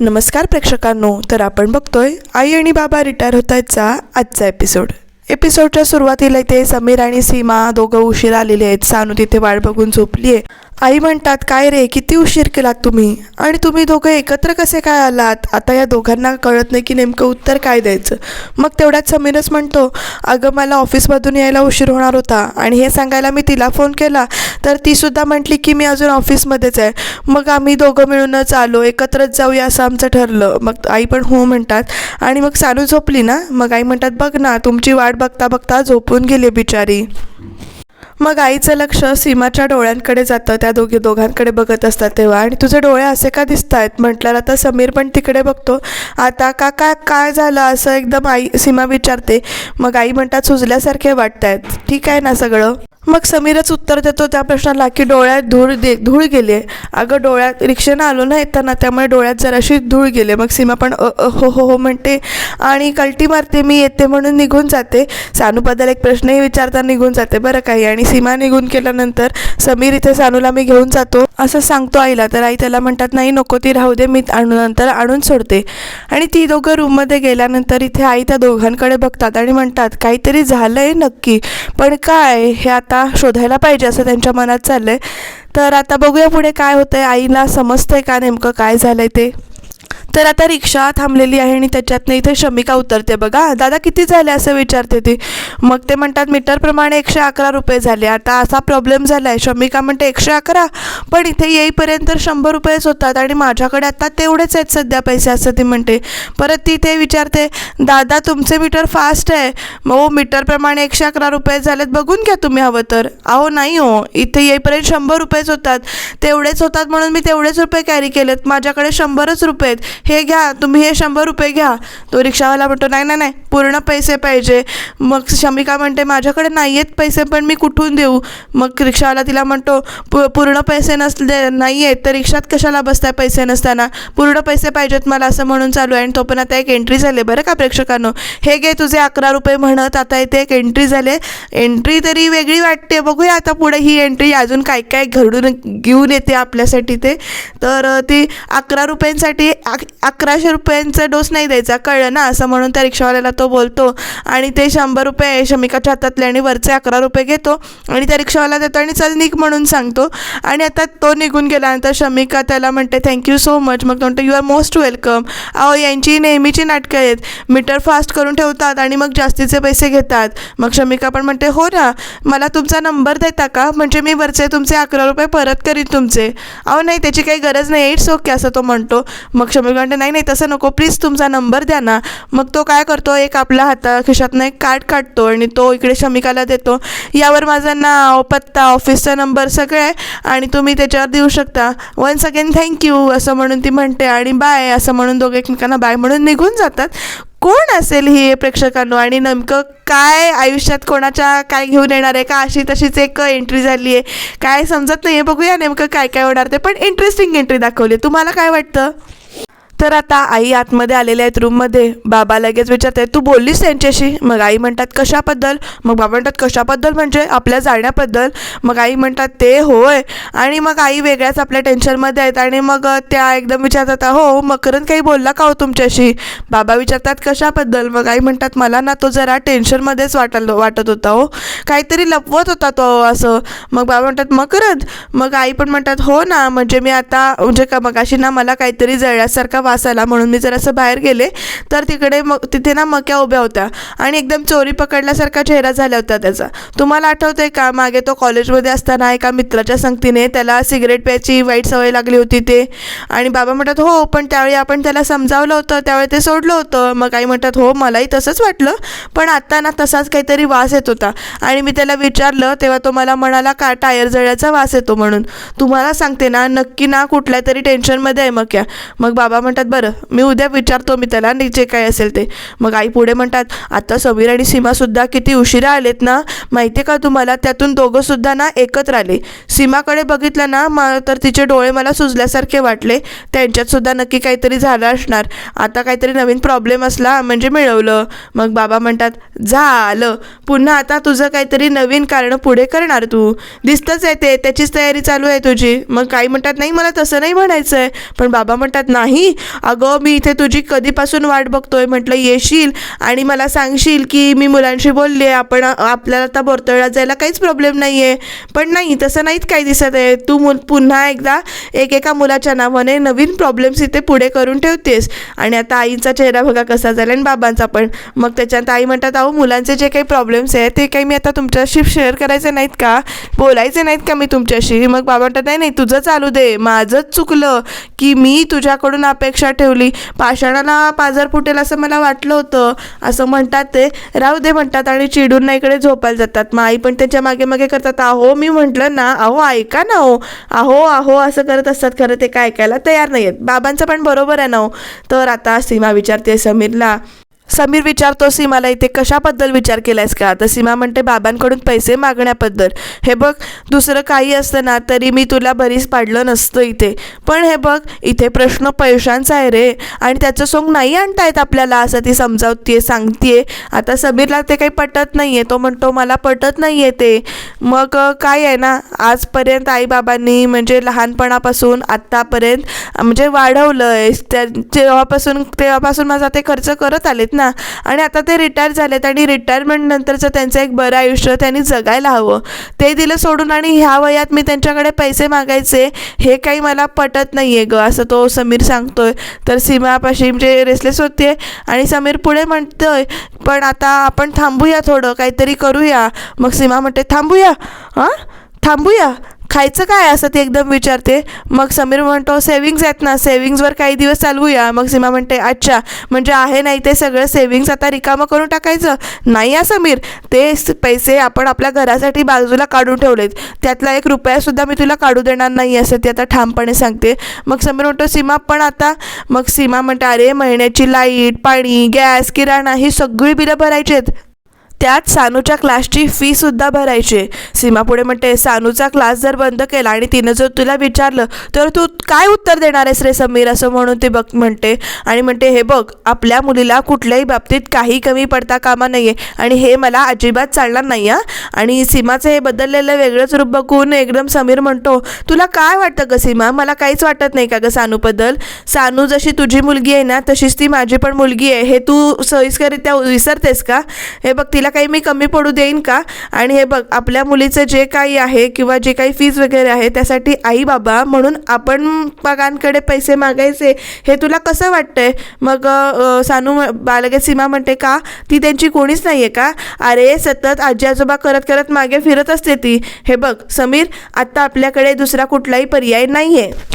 नमस्कार प्रेक्षकांनो तर आपण बघतोय आई आणि बाबा रिटायर होत आहेतचा आजचा एपिसोड. एपिसोडच्या सुरुवातीला इथे समीर आणि सीमा दोघं उशीर आलेले आहेत. सानू तिथे वाट बघून झोपली आहे आई म्हणतात काय रे किती उशीर केलात तुम्ही? आणि तुम्ही दोघं एकत्र कसे काय आलात? आता या दोघांना कळत नाही की नेमकं उत्तर काय द्यायचं. मग तेवढ्यात समीरच म्हणतो अगं मला ऑफिसमधून यायला उशीर होणार होता आणि हे सांगायला मी तिला फोन केला तर ती सुद्धा म्हटली की मी अजून ऑफिसमध्येच आहे. मग आम्ही दोघं मिळूनच आलो एकत्रच जाऊया असं आमचं ठरलं. मग आई पण हो म्हणतात. आणि मग सानू झोपली ना? मग आई म्हणतात बघ ना तुमची वाट बघता बघता झोपून गेली बिचारी. मग आईचं लक्ष सीमाच्या डोळ्यांकडे जातं त्या दोघी दोघांकडे बघत असतात तेव्हा. आणि तुझे डोळे असे का दिसत आहेत म्हटल्यावर आता समीर पण तिकडे बघतो. आता का काय काय झालं? असं एकदम आई सीमा विचारते. मग आई म्हणतात सुजल्यासारखे वाटत आहेत ठीक आहे ना सगळं? मग समीरच उत्तर देतो त्या प्रश्नाला की डोळ्यात धूळ दे धूळ गेली आहे अगं डोळ्यात रिक्षेनं आलो ना येताना त्यामुळे डोळ्यात जराशी धूळ गेले मग सीमा पण हो हो हो म्हणते. आणि कलटी मारते मी येते म्हणून निघून जाते. सानूबद्दल एक प्रश्नही विचारता निघून जाते बरं काही. आणि सीमा निघून केल्यानंतर समीर इथे सानूला मी घेऊन जातो. असं सांगतो आईला तर आई त्याला म्हणतात नाही नको ती राहू दे मी आणून नंतर आणून सोडते. आणि ती दोघं रूममध्ये गेल्यानंतर इथे आई त्या दोघांकडे बघतात आणि म्हणतात काहीतरी झालं आहे नक्की. पण काय हे आता शोधायला पाहिजे असं त्यांच्या मनात चाललं आहे तर आता बघूया पुढे काय होतं आहे आईला समजतंय का नेमकं काय झालं आहे ते? तर आता रिक्षा थांबलेली आहे आणि त्याच्यातनं इथे शमिका उतरते बघा. दादा किती झाले असं विचारते ती. मग ते म्हणतात मीटरप्रमाणे एकशे अकरा रुपये झाले. आता असा प्रॉब्लेम झाला आहे शमिका म्हणते एकशे अकरा? पण इथे येईपर्यंत शंभर रुपयेच होतात आणि माझ्याकडे आता तेवढेच आहेत सध्या पैसे असं ती म्हणते. परत ती ते विचारते दादा तुमचे मीटर फास्ट आहे. हो मीटरप्रमाणे एकशे अकरा रुपये झालेत. बघून घ्या तुम्ही हवं तर. अहो नाही हो. इथे येईपर्यंत शंभर रुपयेच होतात. तेवढेच होतात म्हणून मी तेवढेच रुपये कॅरी केलेत. माझ्याकडे शंभरच रुपये आहेत. हे घ्या तुम्ही हे शंभर रुपये घ्या. तो रिक्षावाला म्हणतो नाही नाही नाही पूर्ण पैसे पाहिजे. मग शमिका म्हणते माझ्याकडे नाही आहेत पैसे पण मी कुठून देऊ? मग रिक्षावाला तिला म्हणतो पू पूर्ण पैसे नसले नाही आहेत तर रिक्षात कशाला बसताय पैसे नसताना? पूर्ण पैसे पाहिजेत मला असं म्हणून चालू आहे. आणि तो पण आता एक एंट्री झाली बरं का प्रेक्षकांनो? हे घे तुझे अकरा रुपये म्हणत आता इथे एक एंट्री झाले. एंट्री तरी वेगळी वाटते बघूया आता पुढे ही एंट्री अजून काय काय घडून घेऊन येते आपल्यासाठी ते. तर ती अकरा रुपयांसाठी अकराशे रुपयांचा डोस नाही द्यायचा कळलं ना? असं म्हणून त्या रिक्षावाल्याला तो बोलतो आणि ते शंभर रुपये शमिकाच्या हातातले आणि वरचे अकरा रुपये घेतो आणि त्या रिक्षावाला देतो आणि चल निघ म्हणून सांगतो. आणि आता तो निघून गेल्यानंतर शमिका त्याला म्हणते थँक्यू सो मच मग तो म्हणतो यू आर मोस्ट वेलकम अहो यांची नेहमीची नाटकं आहेत. मीटर फास्ट करून ठेवतात आणि मग जास्तीचे पैसे घेतात. मग शमिका पण म्हणते हो ना मला तुमचा नंबर देता का? म्हणजे मी वरचे तुमचे अकरा रुपये परत करीन तुमचे. अहो नाही त्याची काही गरज नाही इट्स ओके असं तो म्हणतो. मग शमिका म्हणते नाही नाही तसं नको. प्लीज तुमचा नंबर द्या ना. मग तो काय करतो एक आपल्या हाता खिशातनं एक कार्ड काढतो आणि तो इकडे शमिकाला देतो. यावर माझं नाव पत्ता ऑफिसचा नंबर सगळं आहे आणि तुम्ही त्याच्यावर देऊ शकता. वन्स अगेन थँक्यू असं म्हणून ती म्हणते आणि बाय असं म्हणून दोघे एकमेकांना बाय म्हणून निघून जातात. कोण असेल ही प्रेक्षकांनो आणि नेमकं काय आयुष्यात कोणाच्या काय घेऊन येणार आहे? का अशी तशीच एक एंट्री झाली आहे? काय समजत नाही आहे बघूया नेमकं काय काय होणार ते. पण इंटरेस्टिंग एंट्री दाखवली. तुम्हाला काय वाटतं? तर आता आई आतमध्ये आलेल्या आहेत रूममध्ये. बाबा लगेच विचारते तू बोललीस त्यांच्याशी? मग आई म्हणतात कशाबद्दल? मग बाबा म्हणतात कशाबद्दल म्हणजे आपल्या जाण्याबद्दल? मग आई म्हणतात ते होय. आणि मग आई वेगळ्याच आपल्या टेन्शनमध्ये आहेत आणि मग त्या एकदम विचारतात हो मकरंद काही बोलला का हो तुमच्याशी? बाबा विचारतात कशाबद्दल? मग आई म्हणतात मला ना तो जरा टेन्शनमध्येच वाटल वाटत होता हो. काहीतरी लपवत होता तो असं. मग बाबा म्हणतात मकरंद मग आई पण म्हणतात हो ना म्हणजे मी आता म्हणजे का मगाशी ना मला काहीतरी जळल्यासारखा वास आला म्हणून मी जरासं बाहेर गेले तर तिकडे मग तिथे ना मक्या उभ्या होत्या आणि एकदम चोरी पकडल्यासारखा चेहरा झाला होता त्याचा. तुम्हाला आठवतंय का? मागे तो कॉलेजमध्ये असताना एका मित्राच्या संगतीने त्याला सिगरेट प्यायची वाईट सवय लागली होती ते. आणि बाबा म्हणतात हो पण त्यावेळी आपण त्याला समजावलं होतं त्यावेळी ते सोडलं होतं. मग आई म्हणतात हो मलाही तसंच वाटलं पण आता ना तसाच काहीतरी वास येत होता. आणि मी त्याला विचारलं तेव्हा तो मला म्हणाला का टायर जळ्याचा वास येतो म्हणून? तुम्हाला सांगते ना नक्की ना कुठल्या तरी टेन्शनमध्ये आहे मक्या. मग बाबा म्हणतात बरं मी उद्या विचारतो मी त्याला आणि जे काय असेल ते. मग आई पुढे म्हणतात आता समीर आणि सीमासुद्धा किती उशिरा आलेत ना? माहिती आहे का तुम्हाला? त्यातून दोघंसुद्धा ना एकत्र आले सीमाकडे बघितलं ना मा तर तिचे डोळे मला सुजल्यासारखे वाटले. त्यांच्यातसुद्धा नक्की काहीतरी झालं असणार. आता काहीतरी नवीन प्रॉब्लेम असला म्हणजे मिळवलं. मग बाबा म्हणतात झालं. पुन्हा आता तुझं काहीतरी नवीन कारण पुढे करणार तू. दिसतंच आहे ते. त्याचीच तयारी चालू आहे तुझी. मग काही म्हणतात नाही मला तसं नाही म्हणायचं आहे पण बाबा म्हणतात नाही. अगं मी इथे तुझी कधीपासून वाट बघतोय म्हटलं येशील आणि मला सांगशील की मी मुलांशी बोलले आपण आपल्याला आता बोरतळला जायला काहीच प्रॉब्लेम नाही आहे पण नाही तसं नाहीत काही दिसत आहे. तू मु पुन्हा एकदा एकेका मुलाच्या नावाने नवीन प्रॉब्लेम्स इथे पुढे करून ठेवतेस. आणि आता आईचा चेहरा बघा कसा झाला आणि बाबांचा पण. मग त्याच्यात आई म्हणतात अहो मुलांचे जे काही प्रॉब्लेम्स आहेत ते काही मी आता तुमच्याशी शेअर करायचे नाहीत का? बोलायचे नाहीत का मी तुमच्याशी? मग बाबा म्हणतात नाही नाही तुझं चालू दे. माझंच चुकलं की मी तुझ्याकडून अपेक्षा ठेवली. पाषाणाला पाजर फुटेल असं मला वाटलं होतं. असं म्हणतात ते. राहू दे म्हणतात आणि चिडून ना इकडे झोपायला जातात. मग आई पण त्यांच्या मागे मागे करतात. अहो मी म्हटलं ना अहो ऐका ना हो. अहो अहो असं करत असतात. खरं ते काय ऐकायला तयार नाही आहेत बाबांचं पण बरोबर आहे ना हो. तर आता सीमा विचारते समीरला समीर विचारतो सीमाला इथे कशाबद्दल विचार केलायस का? तर सीमा म्हणते बाबांकडून पैसे मागण्याबद्दल. हे बघ दुसरं काही असतं ना तरी मी तुला बरीच पाडलं नसतं इथे. पण हे बघ इथे प्रश्न पैशांचा आहे रे. आणि त्याचं सोंग नाही आणता येत आपल्याला असं ती समजावतीये सांगतीये. आता समीरला ते काही पटत नाही आहे तो म्हणतो मला पटत नाही आहे ते. मग काय आहे ना आजपर्यंत आईबाबांनी म्हणजे लहानपणापासून आत्तापर्यंत म्हणजे वाढवलं आहे त्या जेव्हापासून तेव्हापासून माझा ते खर्च करत आलेत ना. आणि आता ते रिटायर झालेत आणि रिटायरमेंटनंतरचं त्यांचं एक बरं आयुष्य त्यांनी जगायला हवं. ते दिलं सोडून आणि ह्या वयात मी त्यांच्याकडे पैसे मागायचे हे काही मला पटत नाही आहे ग असं तो समीर सांगतोय. तर सीमापाशी म्हणजे रेसलेस होते आणि समीर पुढे म्हणतोय पण आता आपण थांबूया थोडं काहीतरी करूया. मग सीमा म्हणते थांबूया? हां? थांबूया? खायचं काय असं ती एकदम विचारते. मग समीर म्हणतो सेविंग्ज आहेत ना सेविंग्जवर काही दिवस चालवूया. मग सीमा म्हणते अच्छा म्हणजे आहे नाही ते सगळं सेविंग्ज आता रिकामं करून टाकायचं? नाही या समीर ते पैसे आपण आपल्या घरासाठी बाजूला काढून ठेवलेत. त्यातला एक रुपयासुद्धा मी तुला काढू देणार नाही असं ती आता ठामपणे सांगते. मग समीर म्हणतो सीमा पण आता मग सीमा म्हणते अरे महिन्याची लाइट पाणी गॅस किराणा ही सगळी बिलं भरायची आहेत. त्यात सानूच्या क्लासची फीसुद्धा भरायची. आहे. सीमा पुढे म्हणते सानूचा क्लास जर बंद केला आणि तिनं जर तुला विचारलं तर तू काय उत्तर देणार आहेस रे समीर? असं म्हणून ते बघ म्हणते. आणि म्हणते हे बघ आपल्या मुलीला कुठल्याही बाबतीत काही कमी पडता कामा नाही आहे आणि हे मला अजिबात चालणार नाही हां. आणि सीमाचं हे बदललेलं वेगळंच रूप बघून एकदम समीर म्हणतो तुला काय वाटतं ग सीमा? मला काहीच वाटत नाही का ग सानूबद्दल सानू जशी तुझी मुलगी आहे ना तशीच ती माझी पण मुलगी आहे. हे तू सोयीस्करित्या विसरतेस का? हे बघ तिला काही मी कमी पडू देईन का? आणि हे बघ आपल्या मुलीचं जे काही आहे किंवा जे काही फीज वगैरे आहे त्यासाठी आई बाबा म्हणून आपण बागांकडे पैसे मागायचे हे तुला कसं वाटतंय? मग सानू बालगे सीमा म्हणते का? ती त्यांची कोणीच नाही आहे का? अरे सतत आजी आजोबा करत करत मागे फिरत असते ती. हे बघ समीर आत्ता आपल्याकडे दुसरा कुठलाही पर्याय नाही आहे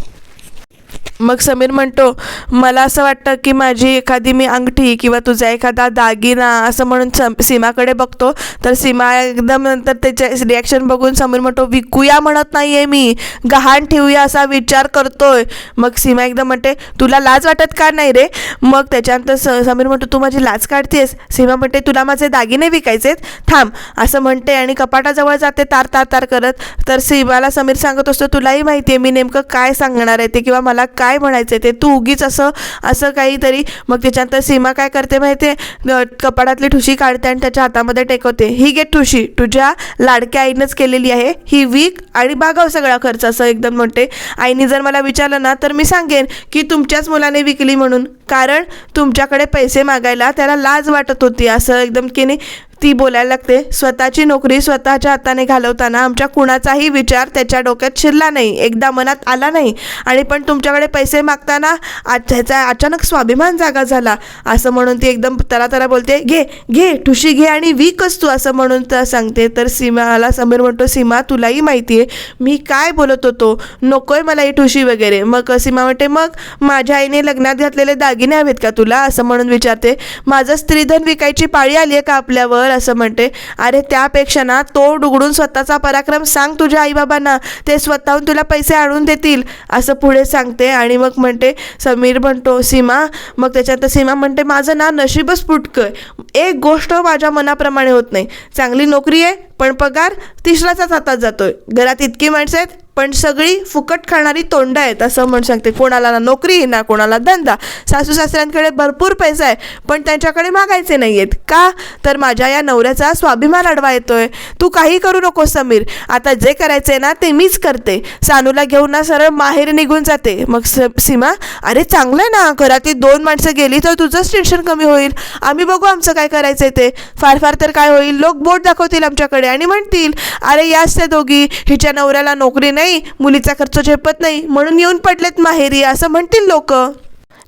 मग समीर म्हणतो मला असं वाटतं की माझी एखादी मी अंगठी किंवा तुझा एखादा दागिना असं म्हणून सम सीमाकडे बघतो तर सीमा एकदम नंतर त्याचे रिॲक्शन बघून समीर म्हणतो विकूया म्हणत नाही आहे मी गहाण ठेवूया असा विचार करतोय. मग सीमा एकदम म्हणते तुला लाज वाटत का नाही रे? मग त्याच्यानंतर स समीर म्हणतो तू माझी लाज काढतेस सीमा म्हणते तुला माझे दागिने विकायचेत? थांब. असं म्हणते आणि कपाटाजवळ जाते तार तार तार करत. तर सीमाला समीर सांगत असतो तुलाही माहिती आहे मी नेमकं काय सांगणार आहे ते किंवा मला काय म्हणायचं आहे ते? तू उगीच असं असं काहीतरी मग त्याच्यानंतर सीमा काय करते माहिती आहे कपाडातली ठुशी काढते आणि त्याच्या हातामध्ये टेकवते. ही घे ठुशी. तुझ्या लाडक्या आईनंच केलेली आहे. ही वीक आणि बागाव सगळा खर्च असं एकदम म्हणते. आईने जर मला विचारलं ना तर मी सांगेन की तुमच्याच मुलाने विकली म्हणून. कारण तुमच्याकडे पैसे मागायला त्याला लाज वाटत होती असं एकदम की नाही? ती बोलायला लागते. स्वतःची नोकरी स्वतःच्या हाताने घालवताना आमच्या कुणाचाही विचार त्याच्या डोक्यात शिरला नाही. एकदा मनात आला नाही. आणि पण तुमच्याकडे पैसे मागताना आज त्याचा अचानक स्वाभिमान जागा झाला. असं म्हणून ती एकदम तरा तरा बोलते घे घे ठुशी घे आणि विकच तू असं म्हणून तर सांगते. तर सीमाला समीर म्हणतो सीमा तुलाही माहिती आहे. मी काय बोलत होतो? नकोय मला ही ठुशी वगैरे. मग सीमा म्हणते मग माझ्या आईने लग्नात घातलेले दागिने हवेत का तुला? असं म्हणून विचारते. माझं स्त्रीधन विकायची पाळी आली आहे का आपल्यावर? असं म्हणते अरे त्यापेक्षा ना तो डुगडून स्वतःचा पराक्रम सांग तुझ्या आईबाबांना. ते स्वतःहून तुला पैसे आणून देतील. असं पुढे सांगते आणि मग म्हणते समीर म्हणतो सीमा. मग त्याच्यात सीमा म्हणते माझं ना नशीबच फुटकं आहे. एक गोष्ट माझ्या मनाप्रमाणे होत नाही. चांगली नोकरी आहे पण पगार तिसऱ्याचाच हातात जातोय. घरात इतकी माणसं आहेत पण सगळी फुकट खाणारी तोंड आहेत असं म्हणू सांगते कोणाला ना नोकरी ना कोणाला धंदा. सासू सासऱ्यांकडे भरपूर पैसा आहे पण त्यांच्याकडे मागायचे नाही आहेत का? तर माझ्या या नवऱ्याचा स्वाभिमान अडवा येतोय. तू काही करू नको समीर. आता जे करायचंय ना ते मीच करते. सानूला घेऊन ना सरळ माहेर निघून जाते. मग स सीमा अरे चांगलं आहे ना. घरातील दोन माणसं गेली तर तुझंच टेन्शन कमी होईल. आम्ही बघू आमचं काय करायचंय ते. फार फार तर काय होईल. लोक बोट दाखवतील आमच्याकडे. आणि म्हणतील अरे याच त्या दोघी. हिच्या नवऱ्याला नोकरी नाही मुलीचा खर्च झेपत नाही म्हणून येऊन पडलेत माहेरी असं म्हणतील लोक.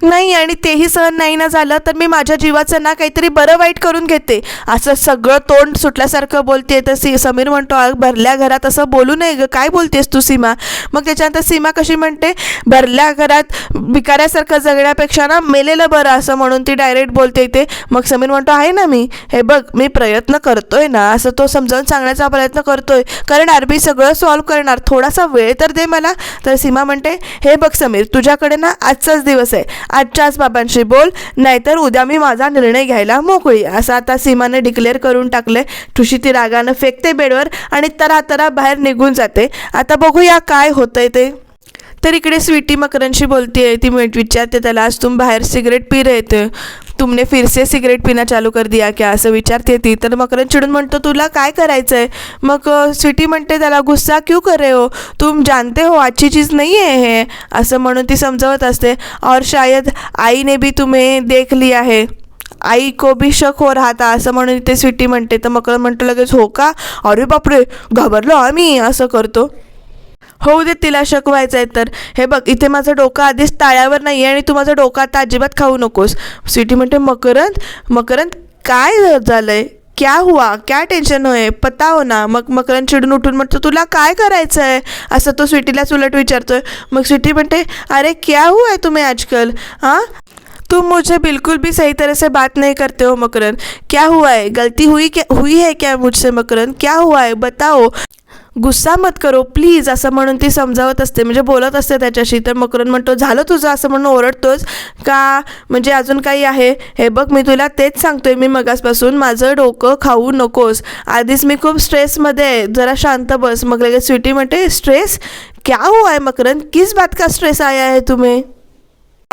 नाही आणि तेही सहन नाही ना झालं तर मी माझ्या जीवाचं ना काहीतरी बरं वाईट करून घेते. असं सगळं तोंड सुटल्यासारखं बोलते तर सी समीर म्हणतो भरल्या घरात असं बोलू नये गं. काय बोलतेस तू सीमा? मग त्याच्यानंतर सीमा कशी म्हणते भरल्या घरात भिकाऱ्यासारखं जगण्यापेक्षा ना मेलेलं बरं असं म्हणून ती डायरेक्ट बोलते इथे. मग समीर म्हणतो आहे ना मी. हे बघ मी प्रयत्न करतोय ना असं तो समजावून सांगण्याचा प्रयत्न करतोय. कारण आरबी सगळं सॉल्व करणार. थोडासा वेळ तर दे मला. तर सीमा म्हणते हे बघ समीर तुझ्याकडे ना आजचाच दिवस आहे. आजच्याच बाबांशी बोल नाहीतर उद्या मी माझा निर्णय घ्यायला मोकळी. असं आता सीमाने डिक्लेअर करून टाकले. ठुशी ती रागानं फेकते बेडवर आणि तरा तरा बाहेर निघून जाते. आता बघूया काय होतंय ते. तर इकडे स्वीटी मकरनशी आहे ती विचारते त्याला आज तुम बाहेर सिगरेट पी रहे थे? तुमने फिर से सिगरेट पिणं चालू कर दिया क्या? असं विचारते ती. तर मकरन चिडून म्हणतो तुला काय करायचं आहे मग स्वीटी म्हणते त्याला गुस्सा क्यों कर रहे हो? तुम जानते हो आजची चीज़ नाही आहे हे असं म्हणून ती समजवत असते. और शायद आईने बी तुम्हे देख लिया आहे आई को भी शक हो रहा था? असं म्हणून ते स्वीटी म्हणते. तर मकरन म्हणतो लगेच हो का? अरे बापरे! घाबरलो आम्ही असं करतो. होऊ दे तिला शक व्हायचं आहे तर. हे बघ इथे माझं डोकं आधीच ताळ्यावर नाही आहे आणि तू माझं डोकं आता अजिबात खाऊ नकोस. स्वीटी म्हणते मकरंद मकरंद काय झालं आहे क्या हुआ? क्या टेन्शन होय? पता हो ना. मग मकरंद चिडून उठून म्हणतो तुला काय करायचं आहे असं तो स्वीटीलाच उलट विचारतोय. मग स्वीटी म्हणते अरे क्या हुआ है तुम्हें आजकल? हां? तुम मुझे बिल्कुल भी सही तरह से बात नहीं करते हो मकरन क्या हुआ है? गलती हुई क्या हुई है क्या मुझसे मकरन क्या हुआ है? बताओ. गुस्सा मत करो प्लीज असं म्हणून ती समजावत असते. म्हणजे बोलत असते त्याच्याशी. तर मकरन म्हणतो झालं तुझं? असं म्हणून ओरडतोच. का म्हणजे अजून काही आहे? हे बघ मी तुला तेच सांगतोय मी मगासपासून. माझं डोकं खाऊ नकोस. आधीच मी खूप स्ट्रेसमध्ये आहे. जरा शांत बस. मग लगेच स्वीटी म्हणते स्ट्रेस क्या हुआ आहे मकरन किस बात का स्ट्रेस आया आहे तुम्ही?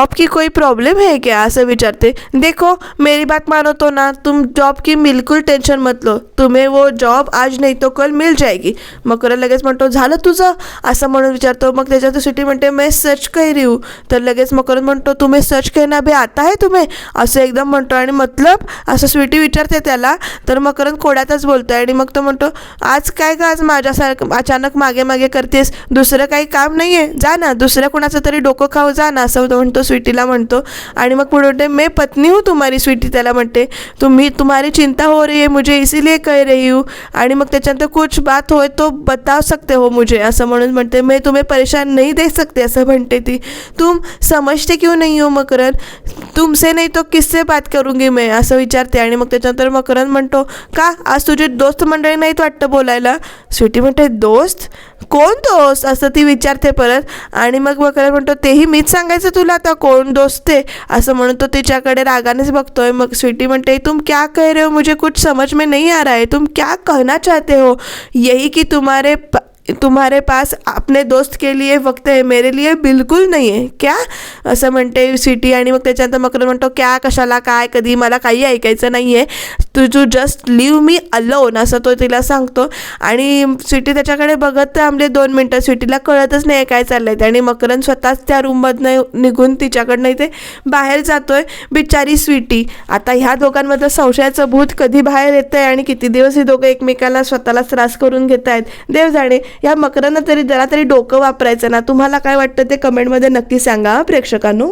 जॉब की कोई प्रॉब्लम है क्या? असं विचारते देखो मेरी बात मानो तो ना तुम जॉब की बिल्कुल टेंशन मत लो। तुम्हें वो जॉब आज नहीं तो कल मिल जाएगी। मकर लगेच म्हणतो झालं तुझं? असं म्हणून विचारतो. मग त्याच्यात सिटी म्हणते मैं सर्च करी रही तर लगेच मकर म्हणतो तुम्ही सर्च कहना बे आता आहे तुम्ही? असं एकदम म्हणतो. आणि मतलब असं स्वीटी विचारते त्याला. तर मकरंद कोड्यातच बोलतो आणि मग तो म्हणतो आज काय का आज माझ्यासारखं अचानक मागे मागे करतेस. दुसरं काही काम नाही आहे जा ना. दुसऱ्या कोणाचं तरी डोकं खाऊ जा ना. असं म्हणतो स्वीटीला म्हणतो. आणि मग पुढे म्हणते मैं पत्नी हूँ तुम्हारी स्वीटी त्याला म्हणते. तुम्ही तुम्हारी चिंता हो रही है मुझे इसीलिए कह रही हूँ. आणि मग त्याच्यानंतर कुछ बात होय तो बता सकते हो मुझे असं म्हणून म्हणते. मैं तुम्ही परेशान नहीं देख सकते असं म्हणते ती. तुम समजते क्यों नहीं हो मकरन तुमसे नाही तो किससे बात करूंगी मैं असं विचारते. आणि मग त्याच्यानंतर मकरन म्हणतो का? आज तुझे दोस्त मंडळी नाहीत वाटतं बोलायला? स्वीटी म्हणते दोस्त? कोण दोस्त? असं ती विचारते परत. आणि मग मकरन म्हणतो तेही मीच सांगायचं तुला आता? कोण दोस्त आहे? असं म्हणून तो तिच्याकडे रागानेच बघतोय. मग स्वीटी म्हणते तुम क्या कह रहे हो? मुझे कुछ समझ में नहीं आ रहा है. तुम क्या कहना चाहते हो? यही की तुम्हारे तुम्हारे पास अपने दोस्त के लिए वक्त आहे मेरे लिए बिलकुल नाही आहे क्या? असं म्हणते सिटी आणि मग त्याच्यानंतर मकरंद म्हणतो क्या? कशाला? काय? कधी? मला काही ऐकायचं नाही आहे तू तू जस्ट लिव्ह मी अलोन असं तो तिला सांगतो. आणि सिटी त्याच्याकडे बघत थांबले दोन मिनटं. सिटीला कळतच नाही काय चाललंय ते. आणि मकरन स्वतःच त्या रूममधनं निघून तिच्याकडनं इथे बाहेर जातोय. बिचारी स्वीटी. आता ह्या दोघांमधलं संशयाचं भूत कधी बाहेर येतं आहे आणि किती दिवस ही दोघं एकमेकाला स्वतःला त्रास करून घेत आहेत देव जाणे. या मकरांना तरी जरा तरी डोकं वापरायचं ना. तुम्हाला काय वाटतं ते कमेंटमध्ये नक्की सांगा प्रेक्षकांनो?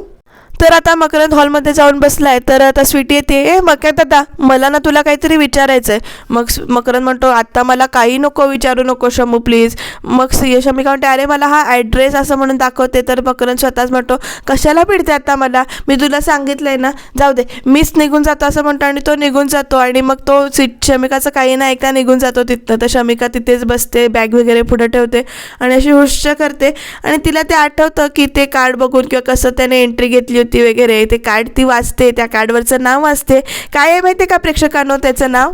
तर आता मकरंद हॉलमध्ये जाऊन बसलाय. तर आता स्वीटी येते. ए मकर दादा मला ना तुला काहीतरी विचारायचं आहे मग मकरंद म्हणतो आत्ता मला काही नको विचारू नको शमू प्लीज मग सी शमिका म्हणते अरे मला हा ॲड्रेस असं म्हणून दाखवते. तर मकरंद स्वतःच म्हणतो कशाला भिडते आता मला? मी तुला सांगितलं आहे ना. जाऊ दे मीच निघून जातो असं म्हणतो आणि तो निघून जातो. आणि मग तो सी शमिकाचं काही ना ऐकता निघून जातो तिथनं. तर शमिका तिथेच बसते बॅग वगैरे पुढे ठेवते आणि अशी हुश्च करते. आणि तिला ते आठवतं की ते कार्ड बघून किंवा कसं त्याने एंट्री घेतली होती. वगैरे ते कार्ड ती वाचते त्या कार्डवरचं नाव वाचते. काय आहे माहिती आहे का प्रेक्षकांनो त्याचं नाव?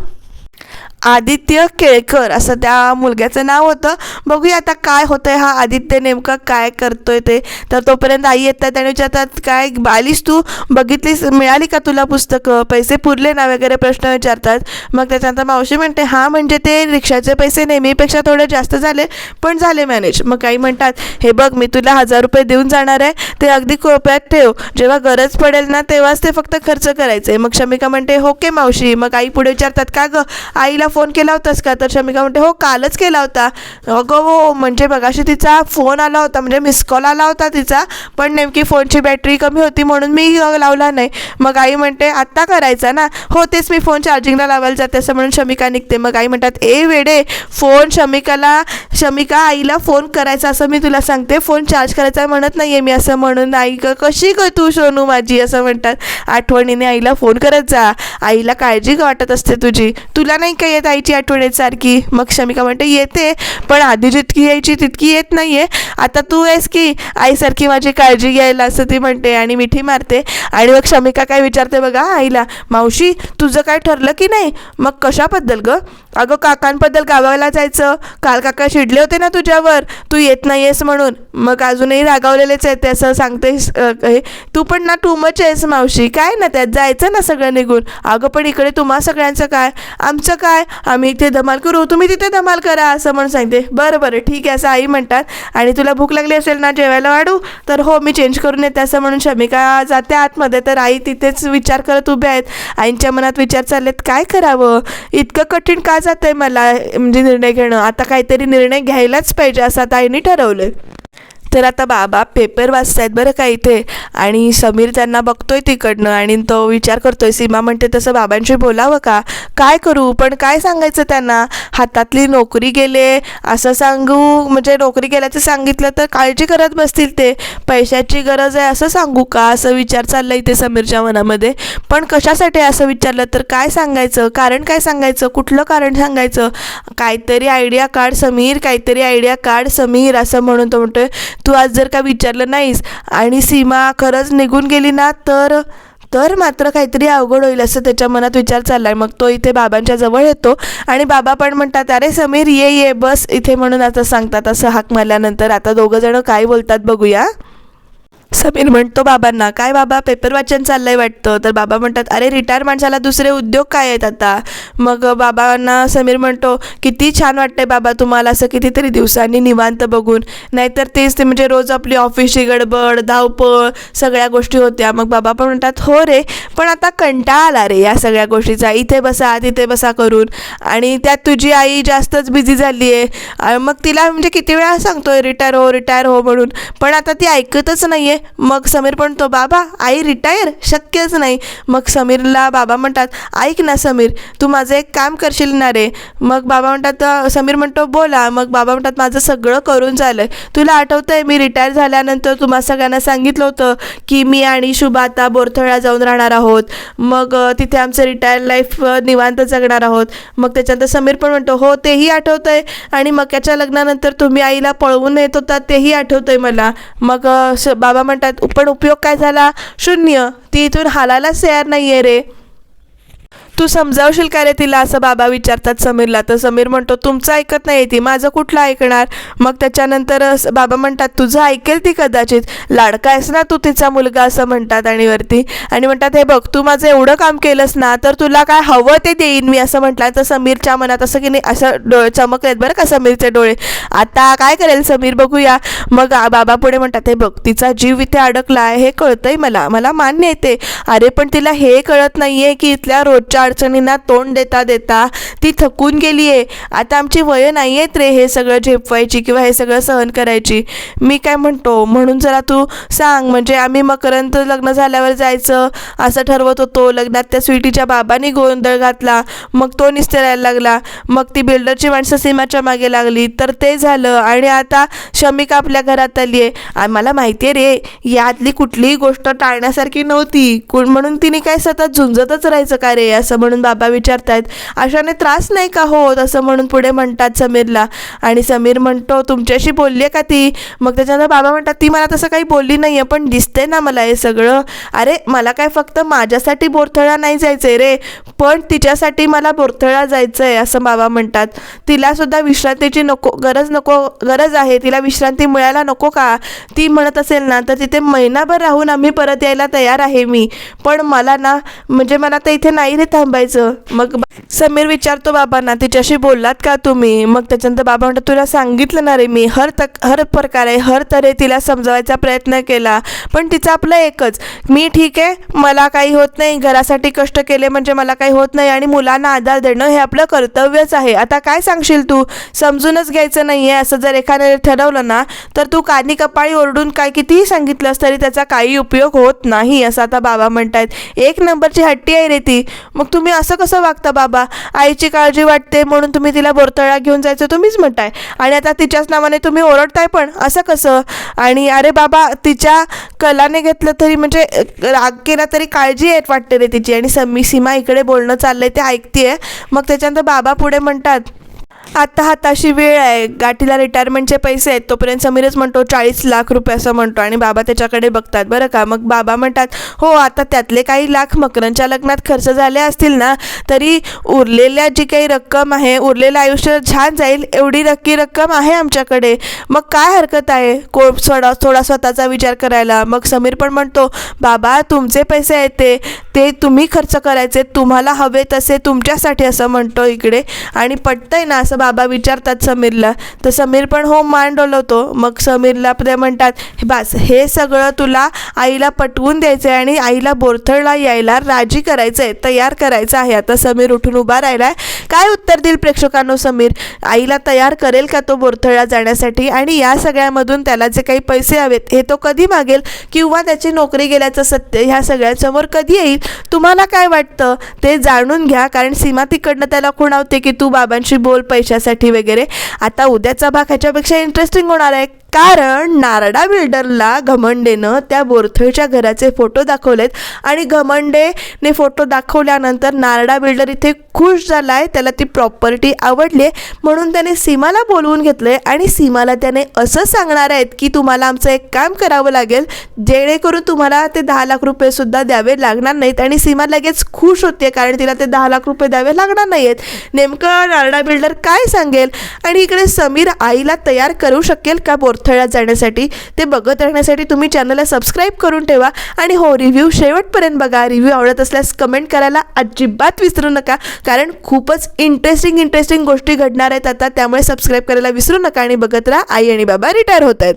आदित्य केळकर असं त्या मुलग्याचं नाव होतं. बघूया आता काय होतं आहे हा आदित्य नेमका काय करतोय ते. तर तोपर्यंत आई येतात आणि विचारतात काय बालीस तू? बघितलीस? मिळाली का तुला पुस्तकं? पैसे पुरले ना? वगैरे प्रश्न विचारतात. मग त्याच्यानंतर मावशी म्हणते हां म्हणजे ते रिक्षाचे पैसे नेहमीपेक्षा थोडे जास्त झाले पण झाले मॅनेज मग काही म्हणतात हे बघ मी तुला हजार रुपये देऊन जाणार आहे. ते अगदी कोप्यात ठेव. जेव्हा गरज पडेल ना तेव्हाच ते फक्त खर्च करायचे. मग शमिका म्हणते हो के मावशी. मग आई पुढे विचारतात का गं? आईला फोन केला होतास का? तर शमिका म्हणते हो कालच केला होता. अगं हो म्हणजे बघाशी तिचा फोन आला होता म्हणजे मिस कॉल आला होता तिचा पण नेमकी फोनची बॅटरी कमी होती म्हणून मी लावला नाही. मग आई म्हणते आत्ता करायचा ना? हो तेच मी फोन चार्जिंगला लावायला जाते असं म्हणून शमिका निघते. मग आई म्हणतात ए वेडे फोन शमिकाला शमिका आईला फोन करायचा असं मी तुला सांगते. फोन चार्ज करायचा म्हणत नाही आहे मी असं म्हणून आई ग कशी ग तू सोनू माझी? असं म्हणतात. आठवणीने आईला फोन करत जा. आईला काळजी वाटत असते तुझी. तुला नाही काही येत आईची आठवण येत सारखी. मग शमिका म्हणते येते पण आधी जितकी यायची तितकी येत नाही आहे आता तू आहेस की आईसारखी माझी काळजी घ्यायला असं ती म्हणते आणि मिठी मारते. आणि मग शमिका काय विचारते बघा आईला मावशी तुझं काय ठरलं की नाही? मग कशाबद्दल ग? अगं काकांबद्दल गावाला जायचं. काल काका चिडले होते ना तुझ्यावर. तू येत नाही आहेस म्हणून. मग अजूनही रागावलेलेच आहे ते असं सांगतेस हे. तू पण ना टू मच आहेस मावशी. काय ना त्यात जायचं ना सगळं निघून. अगं पण इकडे तुम्हा सगळ्यांचं काय? आमचं काय? आम्ही इथे धमाल करू. तुम्ही तिथे धमाल करा असं म्हणून सांगते. बरं बरं. ठीक आहे असं आई म्हणतात. आणि तुला भूक लागली असेल ना जेवायला वाढू तर हो मी चेंज करून येते असं म्हणून शमिका जाते आतमध्ये. तर आई तिथेच विचार करत उभे आहेत. आईंच्या मनात विचार चाललेत काय करावं? इतकं कठीण का जातं आहे मला? म्हणजे निर्णय घेणं. आता काहीतरी निर्णय घ्यायलाच पाहिजे असं आता आईने ठरवलं तर आता बाबा पेपर वाचतायत बरं का इथे. आणि समीर त्यांना बघतोय तिकडनं आणि तो विचार करतोय सीमा म्हणते तसं बाबांशी बोलावं का? काय करू? पण काय सांगायचं त्यांना? हातातली नोकरी गेले असं सांगू म्हणजे नोकरी गेल्याचं सांगितलं तर काळजी करत बसतील ते. पैशाची गरज आहे असं सांगू का? असं विचार चालला इथे समीरच्या मनामध्ये. पण कशासाठी असं विचारलं तर काय सांगायचं? कारण काय सांगायचं? कुठलं कारण सांगायचं? काहीतरी आयडिया काढ समीर काहीतरी आयडिया काढ समीर असं म्हणून तो म्हणतोय. तू आज जर का विचारलं नाहीस आणि सीमा खरंच निघून गेली ना तर तर मात्र काहीतरी अवघड होईल असं त्याच्या मनात विचार चालला आहे मग तो इथे बाबांच्या जवळ येतो आणि बाबा पण म्हणतात अरे समीर ये ये बस इथे म्हणून आता सांगतात असं हाक मारल्यानंतर. आता दोघंजणं काय बोलतात बघूया. समीर म्हणतो बाबांना काय बाबा? पेपर वाचन चाललंय वाटतं. तर बाबा म्हणतात अरे रिटायर माणसाला दुसरे उद्योग काय आहेत आता? मग बाबांना समीर म्हणतो किती छान वाटतंय बाबा तुम्हाला असं कितीतरी दिवसांनी निवांत बघून. नाहीतर तेच ते म्हणजे रोज आपली ऑफिसची गडबड धावपळ सगळ्या गोष्टी होत्या. मग बाबा पण म्हणतात हो रे पण आता कंटाळा आला रे या सगळ्या गोष्टीचा. इथे बसा तिथे बसा करून. आणि त्यात तुझी आई जास्तच बिझी झाली आहे मग तिला म्हणजे किती वेळा सांगतोय रिटायर हो रिटायर हो म्हणून. पण आता ती ऐकतच नाही आहे मग समीर म्हणतो बाबा आई रिटायर शक्यच नाही. मग समीरला बाबा म्हणतात ऐक ना समीर तू माझं एक काम करशील ना रे. मग बाबा म्हणतात समीर म्हणतो बोला. मग बाबा म्हणतात माझं सगळं करून झालं तुला आठवतं आहे मी रिटायर झाल्यानंतर तुम्हा सगळ्यांना सांगितलं होतं की मी आणि शुभा आता बोरथळा जाऊन राहणार आहोत. मग तिथे आमचं रिटायर लाईफ निवांत जगणार आहोत. मग त्याच्यानंतर समीर पण म्हणतो हो तेही आठवतंय. आणि मक्याच्या लग्नानंतर तुम्ही आईला पळवून येत होता तेही आठवतंय मला. मग स- बाबा म्हणतात पण उपयोग काय झाला? शून्य. ती इथून हालायलाच तयार नाही आहे रे. तू समजावशील का रे तिला असं बाबा विचारतात समीरला? तर समीर म्हणतो तुमचं ऐकत नाही ती माझं कुठलं ऐकणार? मग त्याच्यानंतर बाबा म्हणतात तुझं ऐकेल ती कदाचित? लाडका आहेस ना तू तिचा मुलगा? असं म्हणतात आणि वरती. आणि म्हणतात हे बघ तू माझं एवढं काम केलंस ना तर तुला काय हवं ते देईन मी असं म्हटलं. तर समीरच्या मनात असं की नाही असं डोळे चमकलेत बरं का समीरचे डोळे. आता काय करेल समीर? बघूया. मग बाबा पुढे म्हणतात हे बघ तिचा जीव इथे अडकला आहे हे कळतंय मला मला मान्य येते अरे पण तिला हे कळत नाहीये की इथल्या रोजच्या अडचणींना तोंड देता देता ती थकून गेली आहे आता आमची वय नाही आहेत रे हे सगळं झेपवायची किंवा हे सगळं सहन करायची. मी काय म्हणतो? म्हणून जरा तू सांग. म्हणजे आम्ही मकरंद लग्न झाल्यावर जायचं असं ठरवत होतो. लग्नात त्या स्वीटीच्या बाबांनी गोंधळ घातला. मग तो निस्तेरायला लागला. मग ती बिल्डरची माणसं सीमाच्या मागे लागली. तर ते झालं. आणि आता शमिका आपल्या घरात आली आहे आम्हाला मला माहिती आहे रे यातली कुठलीही गोष्ट टाळण्यासारखी नव्हती. कोण म्हणून तिने काय सतत झुंजतच राहायचं का रे असं? असं म्हणून बाबा विचारतायत अशाने त्रास नाही का होत? असं म्हणून पुढे म्हणतात समीरला. आणि समीर म्हणतो तुमच्याशी बोलली आहे का ती? मग त्याच्यानंतर बाबा म्हणतात ती मला तसं काही बोलली नाही आहे पण दिसते ना मला हे सगळं. अरे मला काय फक्त माझ्यासाठी बोरथळा नाही जायचं आहे रे पण तिच्यासाठी मला बोरथळा जायचं आहे असं बाबा म्हणतात. तिलासुद्धा विश्रांतीची नको गरज नको गरज आहे. तिला विश्रांती मिळायला नको का? ती म्हणत असेल ना तर तिथे महिनाभर राहून आम्ही परत यायला तयार आहे मी. पण मला ना म्हणजे मला तर इथे नाही रे थांबायचं. मग समीर विचारतो बाबांना तिच्याशी बोललात का तुम्ही? मग त्याच्यानंतर बाबा म्हणतात तुला सांगितलं ना रे मी हर तक हर प्रकारे हर तऱ्हे तिला समजवायचा प्रयत्न केला. पण तिचं आपलं एकच मी ठीक आहे मला काही होत नाही घरासाठी कष्ट केले म्हणजे मला काही होत नाही आणि मुलांना आधार देणं हे आपलं कर्तव्यच आहे. आता काय सांगशील तू? समजूनच घ्यायचं नाही आहे असं जर एखाद्याने ठरवलं ना तर तू कानी कपाळी ओरडून काय कितीही सांगितलंस तरी त्याचा काही उपयोग होत नाही असं आता बाबा म्हणतायत. एक नंबरची हट्टी आहे रे ती. मग तुम्ही असं कसं वागता बाबा? आईची काळजी वाटते म्हणून तुम्ही तिला बोरतळा घेऊन जायचं तुम्हीच म्हणताय. आणि आता तिच्याच नावाने तुम्ही ओरडताय पण असं कसं? आणि अरे बाबा तिच्या कलाने घेतलं तरी म्हणजे राग केला तरी काळजी येत वाटते रे तिची. आणि समी सीमा इकडे बोलणं चाललंय ते ऐकतीये. मग त्याच्यानंतर बाबा पुढे म्हणतात आता हाताशी वेळ आहे. गाठीला रिटायरमेंटचे पैसे आहेत. तोपर्यंत समीरच म्हणतो चाळीस लाख रुपये असं म्हणतो. आणि बाबा त्याच्याकडे बघतात. बरं का? मग बाबा म्हणतात हो आता त्यातले काही लाख मकरांच्या लग्नात खर्च झाले असतील ना तरी उरलेल्या जी काही रक्कम आहे उरलेलं आयुष्य छान जाईल एवढी नक्की रक्कम आहे आमच्याकडे. मग काय हरकत आहे? को थोडा थोडा स्वतःचा विचार करायला. मग समीर पण म्हणतो बाबा तुमचे पैसे आहेत ते. ते तुम्ही खर्च करायचे. तुम्हाला हवे तसे तुमच्यासाठी असं म्हणतो इकडे. आणि पटतंय ना असं बाबा विचारतात समीरला. तर समीर पण हो मान डोलवतो. मग समीरला ते म्हणतात "हे बास हे सगळं तुला आईला पटवून द्यायचं आहे आणि आईला बोरथळला यायला राजी करायचं आहे तयार करायचं आहे. आता समीर उठून उभा राहिला आहे काय उत्तर देईल प्रेक्षकांनो समीर? आईला तयार करेल का तो बोरथळला जाण्यासाठी? आणि या सगळ्यामधून त्याला जे काही पैसे हवेत हे तो कधी मागेल? किंवा त्याची नोकरी गेल्याचं सत्य ह्या सगळ्यासमोर कधी येईल? तुम्हाला काय वाटतं? ते जाणून घ्या कारण सीमा तिकडनं त्याला खुणावते की तू बाबांशी बोल पैशासाठी वगैरे. आता उद्याचा भाग ह्याच्यापेक्षा इंटरेस्टिंग होणार आहे. कारण नारडा बिल्डरला घमंडेनं त्या बोरथळच्या घराचे फोटो दाखवलेत. आणि घमंडेने फोटो दाखवल्यानंतर नारडा बिल्डर इथे खुश झाला आहे त्याला ती प्रॉपर्टी आवडली म्हणून त्याने सीमाला बोलवून घेतलं आहे आणि सीमाला त्याने असं सांगणार आहेत की तुम्हाला आमचं एक काम करावं लागेल जेणेकरून तुम्हाला ते दहा लाख रुपयेसुद्धा द्यावे लागणार नाहीत. आणि सीमा लगेच खुश होते कारण तिला ते दहा लाख रुपये द्यावे लागणार नाही आहेत नेमकं नारडा बिल्डर काय सांगेल? आणि इकडे समीर आईला तयार करू शकेल का बोरथळ्यात जाण्यासाठी ते बघत राहण्यासाठी तुम्ही चॅनलला सबस्क्राईब करून ठेवा. आणि हो रिव्ह्यू शेवटपर्यंत बघा. रिव्ह्यू आवडत असल्यास कमेंट करायला अजिबात विसरू नका. कारण खूपच इंटरेस्टिंग इंटरेस्टिंग गोष्टी घडणार आहेत आता. त्यामुळे सबस्क्राईब करायला विसरू नका आणि बघत राहा. आई आणि बाबा रिटायर होत आहेत.